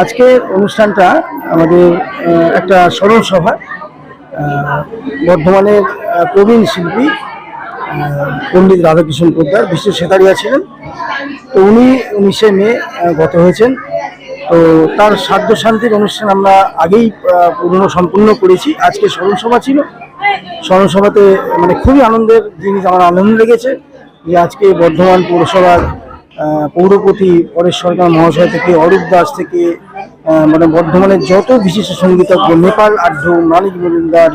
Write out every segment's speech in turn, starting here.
আজকের অনুষ্ঠানটা আমাদের একটা স্মরণ সভা বর্ধমানের প্রবীণ শিল্পী পণ্ডিত রাধাকৃষ্ণ পোদ্দার বিশ্ব সেতারিয়া ছিলেন। তো উনি উনিশে মে গত হয়েছেন। তো তার সাধ্য শান্তির অনুষ্ঠান আমরা আগেই পূর্ণ সম্পূর্ণ করেছি। আজকে স্মরণ সভা ছিল। স্মরণ সভাতে মানে খুবই আনন্দের জিনিস, আমার আনন্দ লেগেছে যে আজকে বর্ধমান পৌরসভার পৌরপতি পরেশ সরকার মহাশয় থেকে, অরূপ দাস থেকে মানে বর্ধমানের যত বিশিষ্ট সঙ্গীতজ্ঞ নেপাল আড্ড মানিক মজুমদার,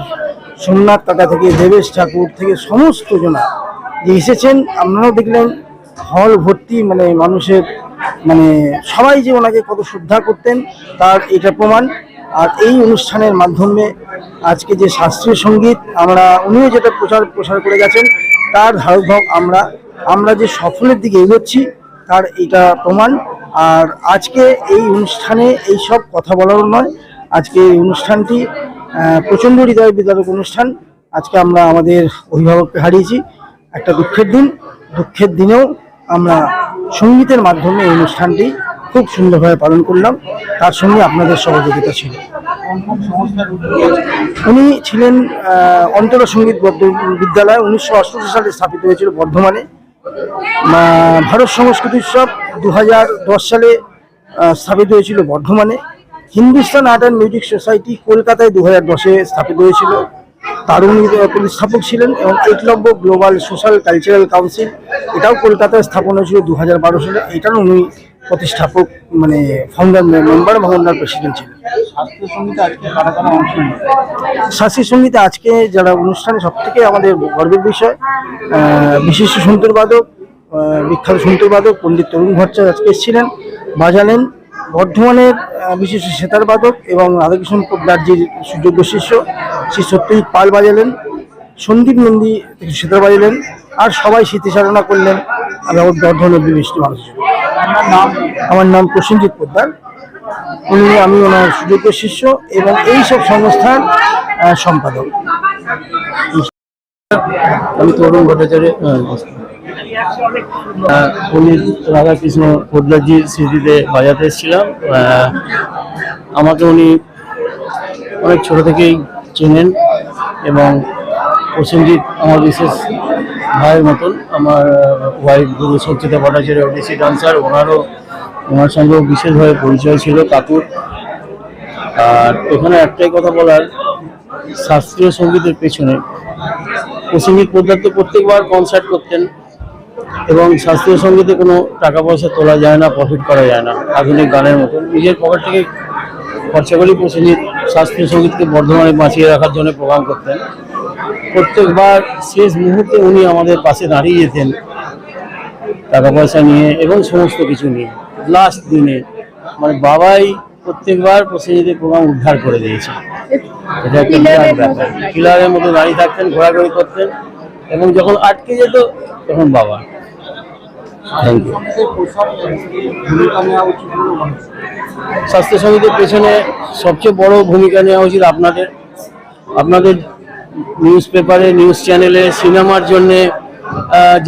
সোমনাথ কাকা থেকে, দেবেশ ঠাকুর থেকে সমস্ত জনা যে এসেছেন, আপনারাও দেখলেন, হল ভর্তি মানে মানুষের মানে সবাই যে ওনাকে কত শ্রদ্ধা করতেন, তার এটা প্রমাণ। আর এই অনুষ্ঠানের মাধ্যমে আজকে যে শাস্ত্রীয় সংগীত আমরা, উনিও যেটা প্রচার প্রসার করে গেছেন, তার ধারক আমরা আমরা যে সফলের দিকে এগোচ্ছি তার এটা প্রমাণ। আর আজকে এই অনুষ্ঠানে এই সব কথা বলারও নয়। আজকে এই অনুষ্ঠানটি প্রচণ্ড হৃদয় বিদারক অনুষ্ঠান। আজকে আমরা আমাদের অভিভাবককে হারিয়েছি। একটা দুঃখের দিন। দুঃখের দিনেও আমরা সঙ্গীতের মাধ্যমে এই অনুষ্ঠানটি খুব সুন্দরভাবে পালন করলাম। তার সঙ্গে আপনাদের সহযোগিতা ছিল। উনি ছিলেন অন্তর সংগীত বিদ্যালয়। উনিশশো অষ্টআশি সালে স্থাপিত হয়েছিল বর্ধমানে। ভারত সংস্কৃতি উৎসব দু হাজার দশ সালে স্থাপিত হয়েছিল বর্ধমানে। Hindustan art and music society কলকাতায় দু হাজার দশে স্থাপিত হয়েছিল। তার উনি আহ, প্রতিস্থাপক ছিলেন এবং Ekalavya global social cultural council এটাও কলকাতায় স্থাপন হয়েছিল দু হাজার বারো সালে। এটারও উনি প্রতিষ্ঠাপক মানে ফাউন্ডার মেম্বার এবং প্রেসিডেন্ট ছিলেন। শাস্ত্রীয় সঙ্গীতে আজকে যারা অনুষ্ঠানে সব থেকে আমাদের গর্বের বিষয় বিশিষ্ট সন্তরবাদক আহ, বিখ্যাত সন্তরবাদক পণ্ডিত তরুণ ভট্টাচার্য আজকে এসেছিলেন বাজালেন বর্ধমানের বিশিষ্ট সেতার বাদক এবং রাধাকৃষ্ণ পোদ্দারজির সুযোগ্য শিষ্য শ্রী সত্যজিৎ পাল বাজালেন সন্দীপ নন্দী সেতার বাজালেন আর সবাই স্মৃতিচারণা করলেন বর্ধমানের বিশিষ্ট আপনার নাম? আমার নাম প্রসেনজিৎ পোদ্দার। উনি আমি, ওনার সুযোগ্য শিষ্য এবং এই সব সংস্থার সম্পাদক। আমি তরুণ ভট্টাচার্য উনি রাধাকৃষ্ণ পোদ্দারজির স্মৃতিতে বাজাতে এসেছিলাম। আমাকে উনি অনেক ছোট থেকেই চেনেন এবং প্রসেনজিৎ আমার বিশেষ ভাইয়ের মতন, আমার ওয়াইফ গুরু সঞ্চিতা ভট্টাচার্য, ওডিসি ডান্সার ওনারও ওনার সঙ্গেও বিশেষভাবে পরিচয় ছিল কাকুর। আর এখানে একটাই কথা বলার, শাস্ত্রীয় সঙ্গীতের পেছনে প্রসঙ্গিক পদার্থ প্রত্যেকবার কনসার্ট করতেন এবং শাস্ত্রীয় সঙ্গীতে কোনো টাকা পয়সা তোলা যায় না প্রফিট করা যায় না, আধুনিক গানের মতো। নিজের পকেট থেকে খরচা করেই প্রসঙ্গিক শাস্ত্রীয় সঙ্গীতকে বর্ধমানে বাঁচিয়ে রাখার জন্য প্রোগ্রাম করতেন। প্রত্যেকবার শেষ মুহূর্তে উনি আমাদের পাশে দাঁড়িয়ে যেতেন টাকা পয়সা নিয়ে এবং সমস্ত কিছু নিয়ে। লাস্ট দিনে মানে বাবাই প্রত্যেকবার প্রসেনজিতের প্রোগ্রাম উদ্ধার করে দিয়েছে। এটা একটা বিরাট ব্যাপার। কিলারের মতো দাঁড়িয়ে থাকতেন ঘোরাঘুরি করতেন এবং যখন আটকে যেত তখন বাবা। Thank you. স্বাস্থ্য সমিতির পেছনে সবচেয়ে বড় ভূমিকা নেওয়া উচিত আপনাদের। আপনাদের নিউজ পেপারে নিউজ চ্যানেলে সিনেমার জন্যে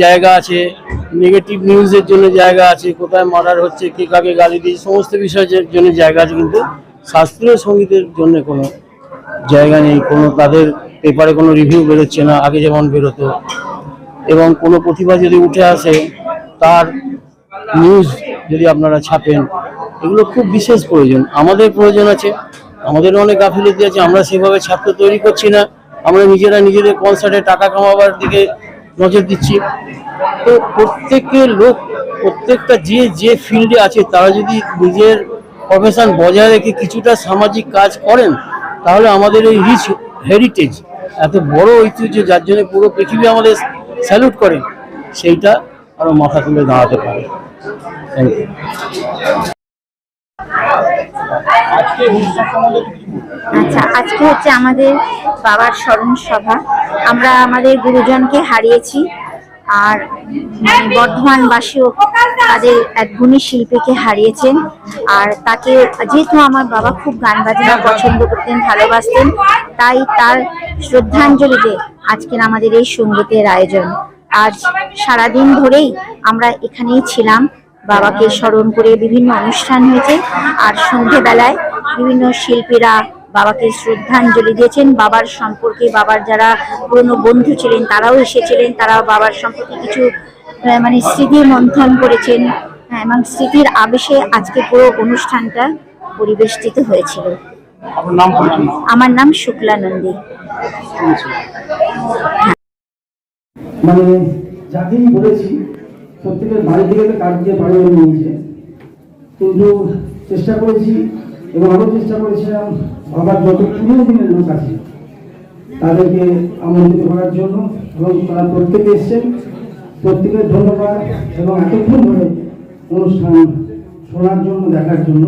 জায়গা আছে। নেগেটিভ নিউজের জন্য জায়গা আছে, কোথায় মার্ডার হচ্ছে, কে কাকে গালি দিয়েছে, সমস্ত বিষয়ের জন্য জায়গা আছে, কিন্তু শাস্ত্রীয় সঙ্গীতের জন্য কোনো জায়গা নেই, কোনো তাদের পেপারে কোনো রিভিউ বেরোচ্ছে না, আগে যেমন বেরোতো। এবং কোনো প্রতিভা যদি উঠে আসে, তার নিউজ যদি আপনারা ছাপেন, এগুলো খুব বিশেষ প্রয়োজন। আমাদের প্রয়োজন আছে, আমাদের অনেক গাফিলতি আছে, আমরা সেভাবে ছাত্র তৈরি করছি না, আমরা নিজেরা নিজেদের কনসার্টে টাকা কামাবার দিকে নজর দিচ্ছি। তো প্রত্যেকের লোক, প্রত্যেকটা যে যে ফিল্ডে আছে, তারা যদি নিজের প্রফেশন বজায় রেখে কিছুটা সামাজিক কাজ করেন, তাহলে আমাদের এই রিচ হেরিটেজ এত বড় ঐতিহ্য যার জন্য পুরো পৃথিবী আমাদের স্যালুট করে, সেইটা আরও মাথা তুলে দাঁড়াতে পারে। থ্যাংক ইউ আজকে অনুষ্ঠান সম্বন্ধে কি বলবেন? আচ্ছা আজকে হচ্ছে আমাদের বাবার স্মরণ সভা। আমরা আমাদের গুরুজনকে হারিয়েছি, আর মানে বর্ধমানবাসীও তাদের এক গুণী শিল্পীকে হারিয়েছেন। আর তাকে, যেহেতু আমার বাবা খুব গান বাজনা পছন্দ করতেন, ভালোবাসতেন, তাই তার শ্রদ্ধাঞ্জলিতে আজকের আমাদের এই সঙ্গীতের আয়োজন। আজ সারাদিন ধরেই আমরা এখানেই ছিলাম। বাবাকে স্মরণ করে বিভিন্ন অনুষ্ঠান হয়েছে। আর সন্ধেবেলায় বিভিন্ন শিল্পীরা বাবাকে শ্রদ্ধাঞ্জলি দিয়েছেন। বাবার সম্পর্কে বাবার যারা পুরনো বন্ধু ছিলেন তারাও এসেছিলেন। তারাও বাবার সম্পর্কে কিছু মানে স্মৃতি মন্থন করেছেন। হ্যাঁ, এবং স্মৃতির আবেশে আজকে পুরো অনুষ্ঠানটা পরিবেষ্টিত হয়েছিল। আপনার নাম পরিচয়? আমার নাম শুক্লা নন্দী। মানে যাকেই বলেছি প্রত্যেকের বাড়ি থেকে তো কাজ দিয়ে বাড়ি নিয়েছে। কিন্তু চেষ্টা করেছি এবং আরও চেষ্টা করেছিলাম বাবার যত পুরনো দিনের লোক আছে, তাদেরকে আমন্ত্রিত করার জন্য এবং তারা প্রত্যেকে এসছেন। প্রত্যেকের ধন্যবাদ এবং এতক্ষণ ধরে অনুষ্ঠান শোনার জন্য, দেখার জন্য।